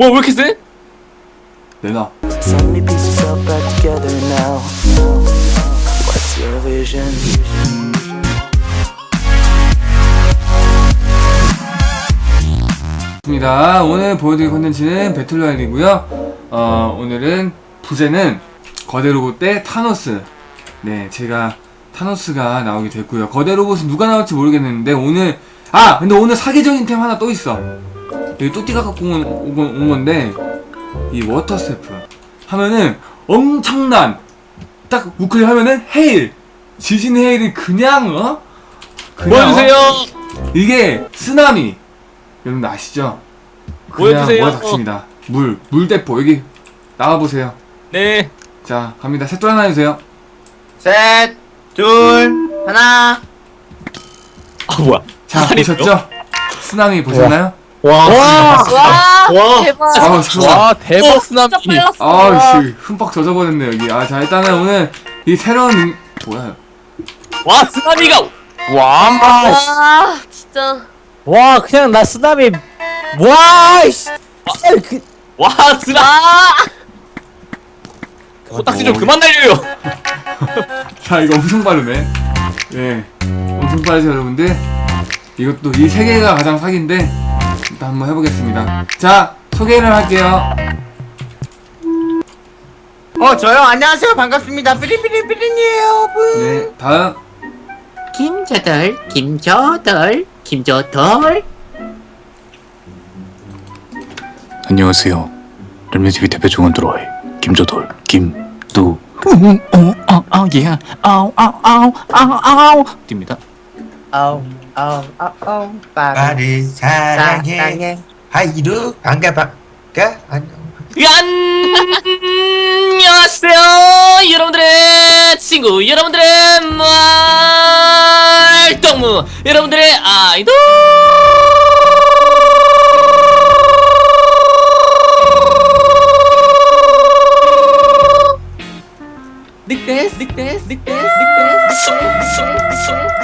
뭐야 왜 이렇게 세? 내놔. So many pieces all back together now. What's your vision? 입니다. 오늘 보여드릴 컨텐츠는 배틀로얄이고요. 어, 오늘은 부제는 거대 로봇 대 타노스. 네, 제가 타노스가 나오게 됐고요. 거대 로봇은 누가 나올지 모르겠는데 오늘 아, 근데 오늘 사기적인 템 하나 또 있어. 여기 뚜띠가 갖고 온, 온, 건- 온 건데 이 워터 스태프 하면은 엄청난 딱 우클릭 하면은 헤일 지진 헤일이 그냥 어? 그냥, 어? 보여주세요. 이게 쓰나미 여러분 아시죠? 그냥 보여주세요. 몰아닥칩니다 물 물대포 여기 나와보세요 네. 자 갑니다 셋 둘 하나 해주세요 셋, 둘, 하나. 아 뭐야? 자? 보셨죠? 쓰나미 보셨나요? 와. 와, 와. 대박. 아우 잠깐만 와 대박 진짜 쓰나미. 빨랐어. 아우씨 흠뻑 젖어버렸네 여기 아 자 일단은 오늘 이 새로운 능... 뭐야 와 쓰나미가. 와. 와, 진짜. 와 그냥 나 쓰나미 와 이씨 그, 와 쓰나. 와, 코딱지 좀 그만 날려요. 자 이거 엄청 빠르네 예 엄청 빠르죠 여러분들 이것도 이 세 개가 가장 사기인데 일단 한번 해보겠습니다 자 소개를 할게요 어, 저요. 안녕하세요. 반갑습니다. 삐리삐리삐리니에요. 네 다음 김저들 김저들 김저들 안녕하세요. 렘미TV 대표 중원 들어와요. 김조돌, 김두. 아아예 아아아아아아 뜁니다. 아우, 아우, 아우, 아우. 나를 사랑해. 사랑해. 하이루. 반가 반가. 안녕. 안녕하세요 여러분들의 친구 여러분들의 말동무 여러분들의 아이돌! 늑대스 늑대스 늑대스 늑대스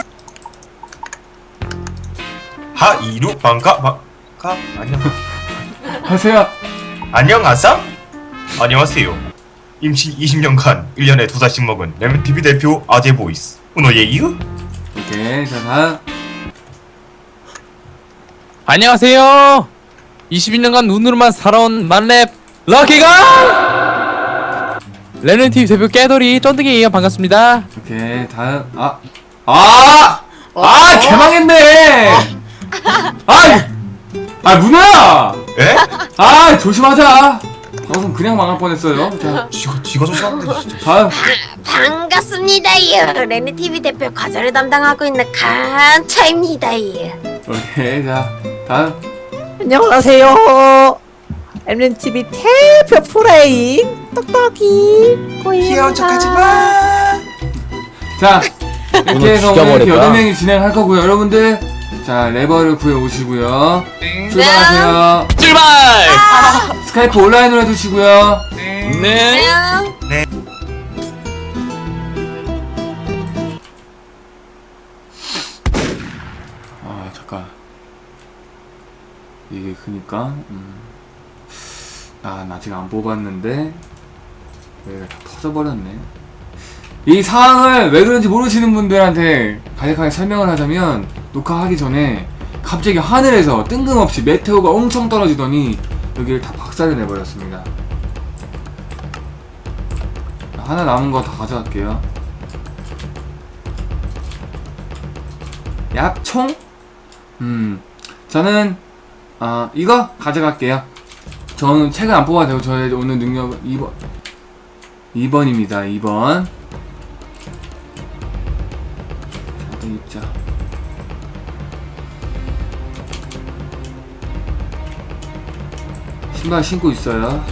하 이루 반가 반가? 안녕. 하세요. 안녕하세요. 안녕하세요. 임시 20년간 1년에 두 살씩 먹은 렘TV 대표 아재 보이스. 오노예이유? 오케이 자 다음 안녕하세요. 22년간 눈으로만 살아온 만렙 럭키가 TV 대표 깨돌이 쫀득이에요. 반갑습니다. 오케이 다음. 아 아! 아 개망했네 아이! 아 문화야! 에? 아 조심하자. 방송 그냥 망할 뻔했어요. 자. 지가 지가 조심한데 진짜. 다음 반갑습니다요. 레네TV 대표 과제를 담당하고 있는 간차입니다요. 오케이 자. 다음. 안녕하세요. 엠렌TV 대표 프레임. 똑똑이. 귀여운 척하지 마! 자 이렇게 오늘 해서 오늘 죽여버릴 거야. 여덟 명이 진행할 거고요. 여러분들 자 레버를 구해 오시고요 출발하세요 출발. 스카이프 온라인으로 해두시고요 네. 안녕. 아 잠깐 이게 그니까 음. 난 아직 안 뽑았는데 여기가 다 터져버렸네 이 상황을 왜 그런지 모르시는 분들한테 간략하게 설명을 하자면 녹화하기 전에 갑자기 하늘에서 뜬금없이 메테오가 엄청 떨어지더니 여기를 다 박살을 내버렸습니다 하나 남은 거 다 가져갈게요 얍총? 음, 저는 아 이거 가져갈게요. 저는 책을 안 뽑아도 되고 저의 오늘 능력은 2번 2번입니다. 2번. 입자. 신발 신고 있어요.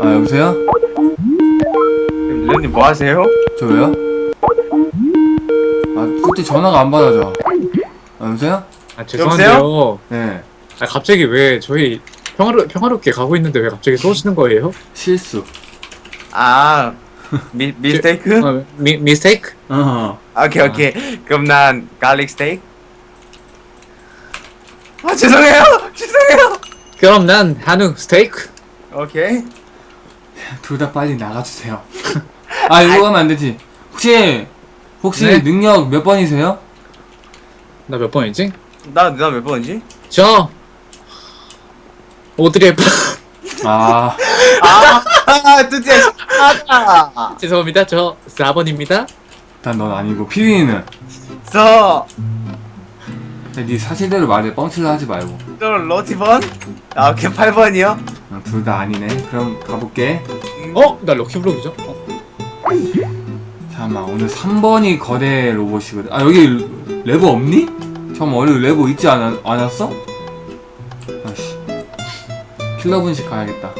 아 여보세요? 렘님 뭐 하세요? 저요? 아아 그때 전화가 안 받아져 아, 여보세요? 아 죄송한데요 네 아 갑자기 왜 저희 평화로, 평화롭게 가고 있는데 왜 갑자기 쏘시는 거예요? 실수 아 미, 미스테이크? 아, 미, 미스테이크? 어 오케이 오케이 그럼 난 갈릭 스테이크 아 죄송해요 죄송해요 그럼 난 한우 스테이크 오케이 둘 다 빨리 나가주세요. 아 이거 하면 안 되지. 혹시 혹시 네? 능력 몇 번이세요? 나 몇 번이지? 나 나 몇 번이지? 저! 오드리 프. 아. 아 드디어 시작하다. 죄송합니다. 저 4번입니다. 일단 넌 아니고 피디는. 저 네 사실대로 말해 뻥칠러 하지 말고 저 로티번? 아 오케이 8번이요? 둘 다 아니네 그럼 가볼게 어? 나 럭키블록이죠? 어? 잠깐만 오늘 3번이 거대 로봇이거든 아 여기 레버 없니? 잠깐만 원래 레버 있지 않았, 않았어? 아씨 킬러 분식 가야겠다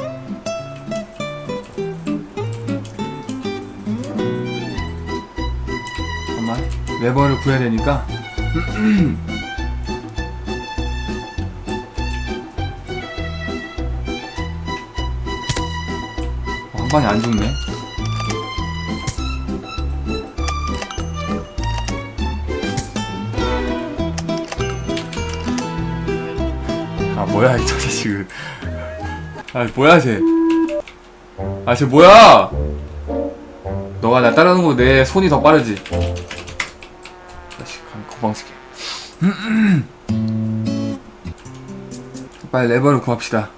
잠깐만 레버를 구해야 되니까 방에 안 죽네. 아 뭐야 이 자식은 아 뭐야 쟤아쟤 뭐야? 너가 나 따르는 거 내 손이 더 빠르지. 한 건방지게. 빨리 레버를 구합시다.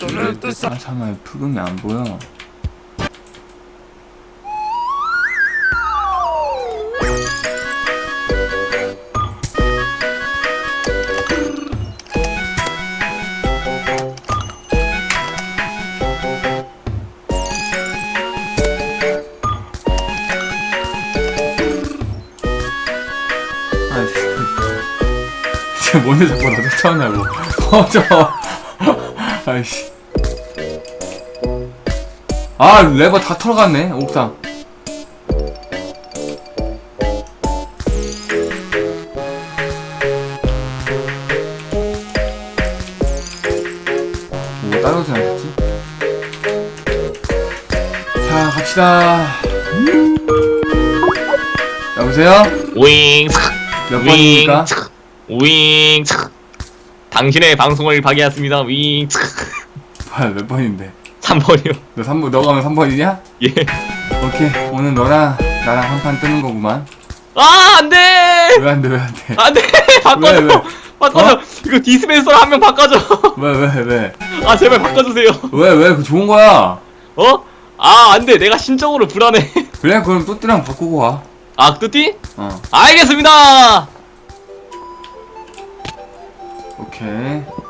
아 잠깐만 푸근이 안 보여 진짜 뭔데 자꾸 나 쫓아오냐고. 꺼져 아이씨. 아 레버 다 털어갔네 옥상. 뭐 따라오진 않겠지? 자 갑시다. 여보세요? 윙. 몇윙 번입니까? 윙 당신의 방송을 파괴했습니다. 윙 뭐야 몇 번인데? 3번이요. 너 3번 너가 하면 3번이냐? 예. 오케이. 오늘 너랑 나랑 한 판 뜨는 거구만. 아 안 돼! 왜 안 돼 왜 안 돼? 안 돼! 바꿔줘. 왜, 왜? 바꿔줘. 이거 디스펜서 한명 바꿔줘. 왜왜 왜? 아 제발 바꿔주세요. 왜 왜? 그거 좋은 거야. 어? 아 안 돼. 내가 심적으로 불안해. 그래 그럼 또띠랑 바꾸고 와. 아 뚜띠? 어. 알겠습니다 오케이.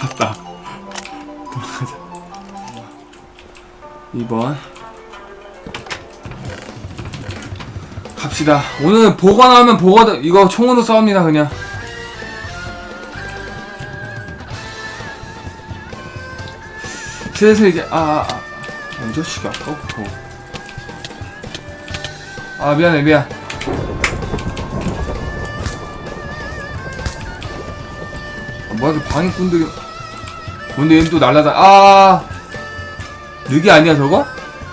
봤다. 도망가자. 2번 갑시다. 오늘 보관 하면 보관 이거 총으로 싸웁니다 그냥. 슬슬 이제 아, 아, 아, 이 자식이 아까부터. 아 미안해 미안. 아, 뭐야 그 방해꾼들이 뭔데 얘는 또 날라다 아 늑이 아니야 저거?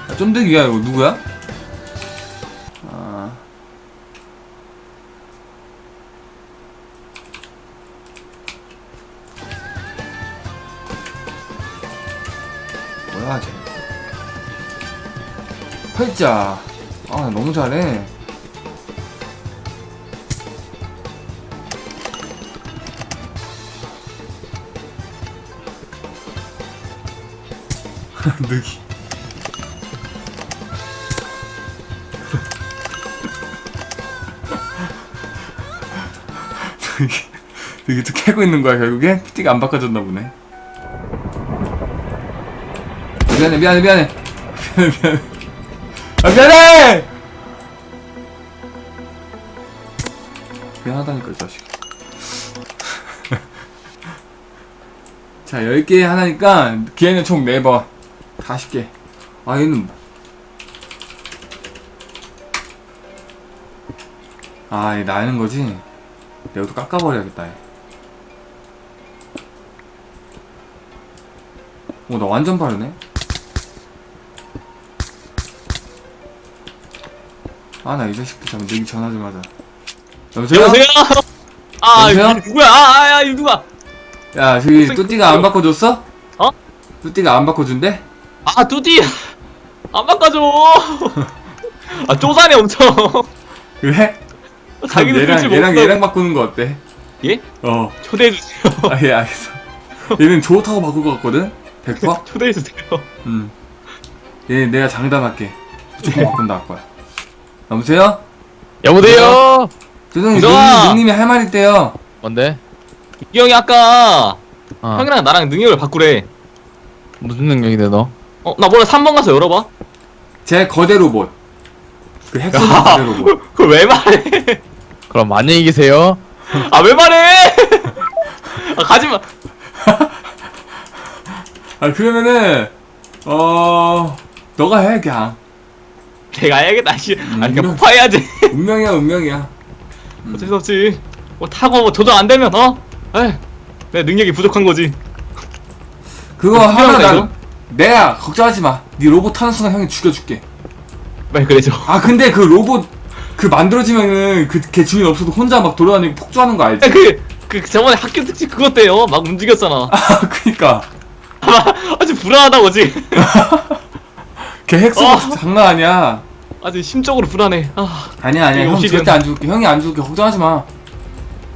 아, 쫀득이야 이거 누구야? 팔자 아 너무 잘해. 늑이. 이게 또 캐고 있는 거야 결국에? PT가 안 바꿔줬나 보네. 미안해 미안해. 미안해 미안해 아 미안해 미안하다니까 이 자식 자 10개 하나니까 기회는 총 4번 40개 아 얘는 아, 얘 나는 거지? 내가 또 깎아버려야겠다, 얘. 오, 나 완전 빠르네? 아, 나 이 자식들 잠깐 내기 전화 좀 하자. 여보세요? 여보세요? 아 여보세요? 이거 누구야? 아야 이거 누가? 야, 저기, 뚜띠가 안 바꿔줬어? 어? 뚜띠가 안 바꿔준대? 아 뚜디 안 바꿔줘. 아 쪼잔해 엄청. 그래? 그럼 자기도 얘랑, 얘랑. 얘랑 바꾸는 거 어때? 예? 어. 초대해 주세요. 아, 예, 알겠어. 얘는 좋다고 바꿀 것 같거든? 100%? 초대해 주세요. 음. 얘 내가 장담할게. 무조건 바꾼다 할 거야. 여보세요? 여보세요. 죄송해요. 누님이 할 말 있대요. 뭔데? 이 형이 아까 어. 형이랑 나랑 능력을 바꾸래. 무슨 능력인데 너? 어나 뭐래 3번 가서 열어봐. 제 거대 로봇. 그 핵소년 거대 로봇. 그걸 왜 말해? 그럼 안녕히 계세요. 아 왜 말해? 아 가지 마. 아, 그러면은, 어, 너가 해, 그냥. 내가 해야겠다. 씨. 아니 그냥 폭파해야지. 운명이야, 운명이야. 어쩔 수 없지. 뭐 타고 뭐 조정 안 되면 어? 에이, 내 능력이 부족한 거지. 그거 난, 이거? 내가 걱정하지 마. 네 로봇 타는 순간 형이 죽여줄게. 빨리 그래줘. 아, 근데 그 로봇, 그 만들어지면은 그 걔 주인 없어도 혼자 막 돌아다니고 폭주하는 거 알지? 그, 그 저번에 학교 특집 그것 때요. 막 움직였잖아. 아, 그니까. 아주 불안하다고 지금. 걔 핵소년 어. 장난 아니야. 아주 심적으로 불안해. 아, 아니야, 아니야. 형 혹시 절대 안 죽을게. 형이 안 죽을게. 걱정하지 마.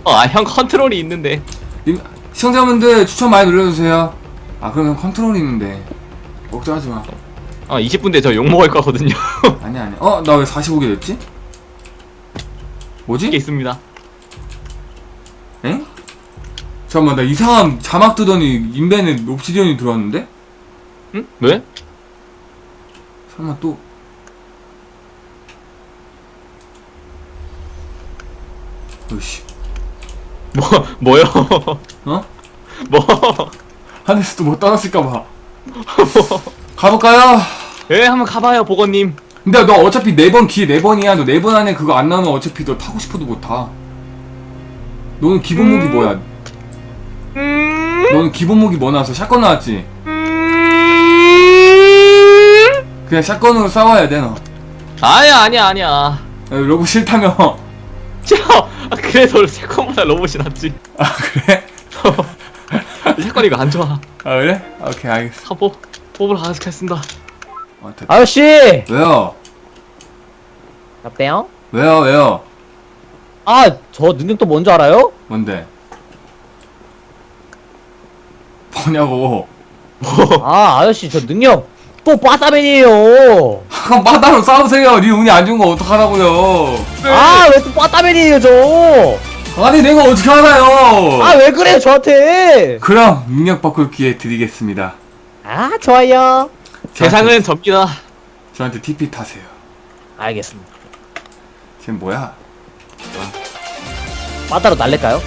어, 아, 형 컨트롤이 있는데. 님- 시청자분들 추천 많이 눌러주세요. 아 그러면 컨트롤이 있는데 걱정하지 마. 아, 20분 뒤에 저 욕 먹을 거거든요. 아니야 아니야. 어 나 왜 45개 됐지? 이게 뭐지? 있습니다. 엥? 잠깐만 나 이상한 자막 뜨더니 인벤에 옵시디언이 들어왔는데? 응? 왜? 설마 또 으씨 뭐, 뭐요? 어? 뭐? 하늘에서 또뭐 떨어질까봐 가볼까요? 예, 한번 가봐요, 보건님. 근데 너 어차피 4번 기회 4번이야 너 4번 안에 그거 안 나오면 어차피 너 타고 싶어도 못타 너는 기본 무기 뭐야? 음, 너는 기본 무기 뭐 나왔어? 샷건 나왔지? 그냥 샷건으로 싸워야 돼 너. 아니야, 아니야, 아니야. 야, 로봇 싫다며. 저, 아, 그래도 세컨보다 로봇이 낫지. 아 그래? 세컨 이거 안 좋아. 아 그래? 오케이 알겠어. 사보, 뽑으러 가겠습니다. 어, 됐다. 아저씨! 왜요? 어때요? 왜요? 왜요? 아, 저 능력 또 뭔지 알아요? 뭔데? 뭐냐고. 아, 아저씨, 저 능력 또 빠따맨이에요! 그럼 바다로 싸우세요. 네 운이 안 좋은 거 어떡하라고요. 아, 왜 또 빠따맨이에요, 저! 아니 내가 어떻게 알아요? 아, 왜 그래요, 저한테! 그럼 능력 바꿀 기회 드리겠습니다. 아, 좋아요. 세상은 접니다. 저한테 TP 타세요. 알겠습니다. 쟤 뭐야? 빠따로 날릴까요?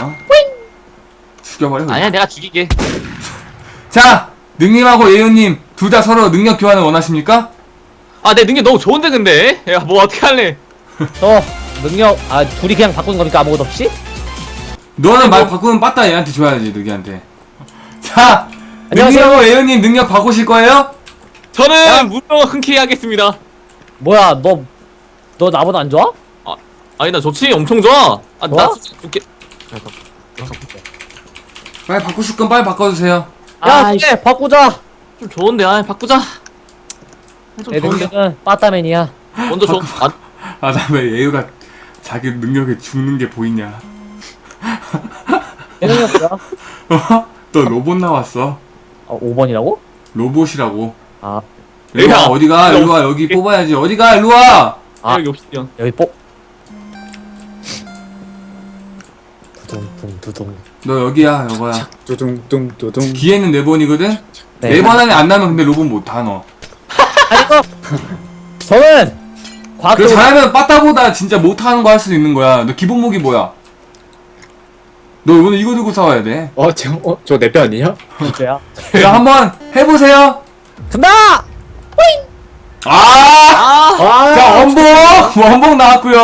어? 죽여버려. 그냥. 아니야, 내가 죽이게. 자, 능님하고 예윤님 둘 다 서로 능력 교환을 원하십니까? 아, 내 능력 너무 좋은데, 근데? 야, 뭐 어떻게 할래? 저 능력, 아, 둘이 그냥 바꾸는 겁니까, 아무것도 없이? 너는 말 뭐- 바꾸면 빠따 얘한테 줘야지 능기한테. 자, 안녕하세요. 능님하고 예윤님 능력 바꾸실 거예요? 저는 무명 흔쾌히 하겠습니다. 뭐야, 너, 너 나보다 안 좋아? 아니, 나 좋지. 엄청 좋아. 아, 나 좋아? 진짜 좋게. 빨리 바꾸실 건 빨리 바꿔주세요. 야, 아이씨. 그래, 바꾸자! 좀 좋은데, 아, 바꾸자. 좀내 좋은데. 빠따맨이야. 먼저 줘. 아, 아, 나왜 예유가 자기 능력에 죽는 게 보이냐? 내 능력 뭐야? 어? 너 로봇 나왔어. 어, 5번이라고? 로봇이라고. 아, 일로 와, 야, 어디가? 야, 일로 와, 여기 뽑아야지. 어디가? 일로 와! 아. 여기 옵시디언. 여기 뽀. 두둥, 둥, 두둥. 너 여기야, 여거야. 뚱 뚜둥 기회는 네 번이거든? 네. 네 번 안에 안 나면 근데 로봇 못타 너. 아니고 저는 그 과학적으로 잘하면 빠따보다 진짜 못하는 거 할 수도 있는 거야. 너 기본 무기 뭐야? 너 오늘 이거 들고 싸워야 돼. 어, 저, 어, 저 내 뼈 아니냐? 진짜야. 자 한번 해보세요. 간다. 아, 아, 자 원복 원복 나왔고요.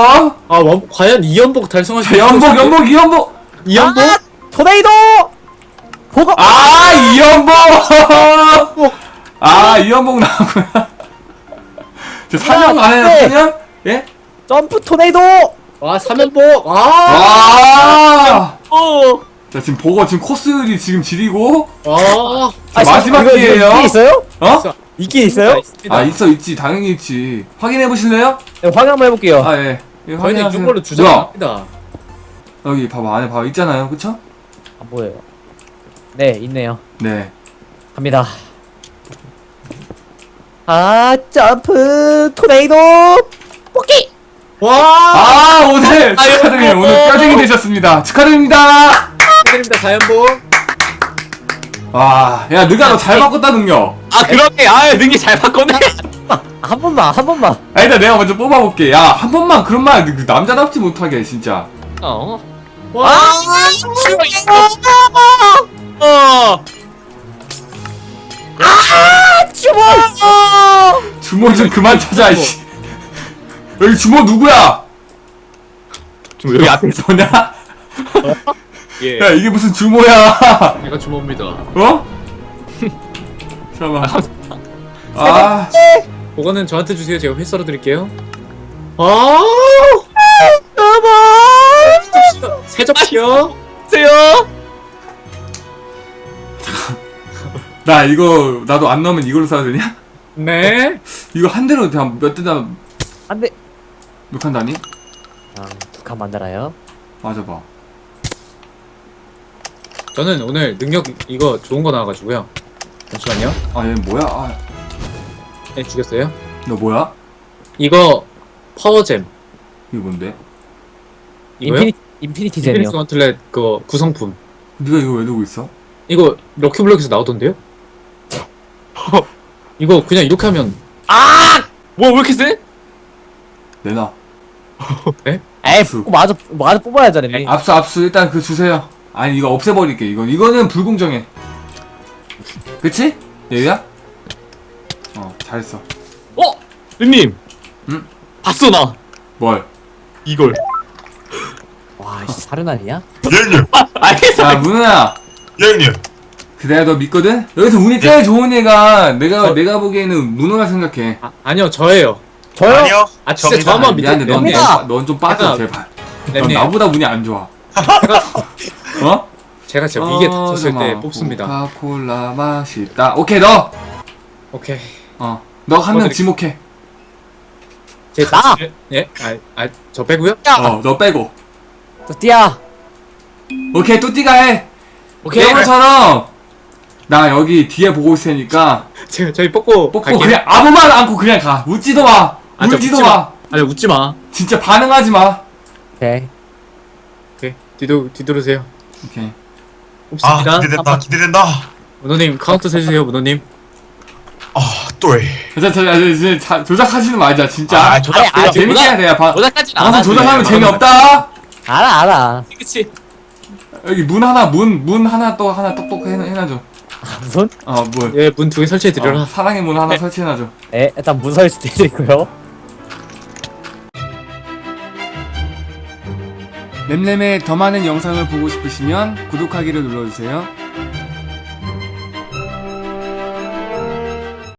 아, 원, 과연 이 연복 달성할 수 자 연복 연복 이 연복. 이 연복? 아, 토네이도. 보고. 아 이연복. 아 이연복 나왔고요. 저 사냥 안 해요 네. 사냥? 예? 점프 토네이도. 아, 사면복! 아! 와. 어! 자 지금 보고 지금 코스들이 지금 지리고 아! 자, 마지막 이거- 기회예요. 있어요? 어? 있긴 있어요? 아 있어 있지 당연히 있지 확인해 보실래요? 네, 확인 한번 해볼게요. 아 예. 예, 저희는 확인하세요. 이걸로 뭐야? 주장합니다. 여기 봐봐 안에 봐봐 있잖아요 그쵸? 안 보여요. 네, 있네요. 네 갑니다. 아, 점프 토네이도. 뽑기. 와! 아 오늘 축하드려요 오늘 뼈쟁이 되셨습니다 축하드립니다 축하드립니다, 자연복. 와야 느가 너 잘 바꿨다 능력 아 그렇게 아 능력 잘 바꿨네 한 번만, 한 번만. 아 일단 내가 먼저 뽑아볼게 야 한 번만 그런 말 그 남자답지 못하게 진짜 어 와! 어. 주모 좀 그만 찾아 이씨 여기 주모 누구야? 지금 여기 앞에 너냐? 예. 야 이게 무슨 주모야 내가 주모입니다. 어? 잠깐만 아 그거는 저한테 주세요. 제가 회 썰어 드릴게요. 아! 여보! 세 접시요. 세요 나 이거 나도 안 넣으면 이걸로 싸야 되냐? 네. 이거 한 대로 그냥 몇 대다 안 돼. 몇칸 다니? 아, 두칸 만들어요. 맞아봐 저는 오늘 능력 이거 좋은 거 나와가지고요. 잠시만요. 아 얘 뭐야? 아, 네, 죽였어요. 너 뭐야? 이거 파워잼. 이게 뭔데? 이거요? 인피니, 인피니티 잼이요. 피닉스 건틀렛 그 구성품. 네가 이거 왜 들고 있어? 이거 럭키블럭에서 나오던데요? 이거 그냥 이렇게 하면 뭐왜 이렇게 세? 내놔 에이, 압수. 뽑- 마저, 마저 뽑아야죠, 님. 압수 압수 일단 그 주세요 아니 이거 없애버릴게 이건 이거는 불공정해 그치? 얘야? 어 잘했어 어 님 응? 봤어 나 뭘? 이걸 와, 씨, 사륜 아니냐? 예님, 알겠어 야 문우야 예님. 그래 너 믿거든? 여기서 운이 제일 좋은 애가 내가 내가 보기에는 문우라 생각해 아, 아니요 저예요. 저요? 아니요. 아 진짜. 저 한번 믿어. 미안해 님 넌좀 빠져 제발 넌 렘님 나보다 운이 안 좋아 어? 제가 진짜 위기에 어, 닥쳤을 때 잠깐만. 뽑습니다. 코카콜라 맛있다 오케이 너! 오케이. 어 너 한 명 어디- 지목해 제 나! 예? 아, 아, 저 빼고요? 어 너 빼고 또 띠야. 오케이 뚜띠가 해 오케이. 게임처럼 나 여기 뒤에 보고 있을 테니까 제가 저희 뽑고 뽑고 갈게요. 그냥 아무 말 않고 그냥 가 웃지도 마 아, 저 울지도 웃지 마. 마. 아니 웃지 마. 진짜 반응하지 마 오케이. 오케이. 뒤도 뒤돌으세요. 오케이 아, 뽑습니다. 기대된다, 기대된다. 문호님 카운트 세주세요, 문호님. 아, 또 해. 자, 자, 자, 자, 자, 조작하시는 말자 진짜 아, 조작, 아니, 아니, 조작. 재밌게 해야 돼요 방- 오작까지 안 방송 하지 조작하면 재미없다 알아, 알아. 그치 여기 문 하나 문 문 하나 또 하나 똑똑 해, 해놔줘 무슨? 어문 예, 문 두 개 설치해 드려라. 어, 사랑의 문 하나 설치해놔줘 네, 일단 문서일 수도 있고요. 램램의 더 많은 영상을 보고 싶으시면 구독하기를 눌러주세요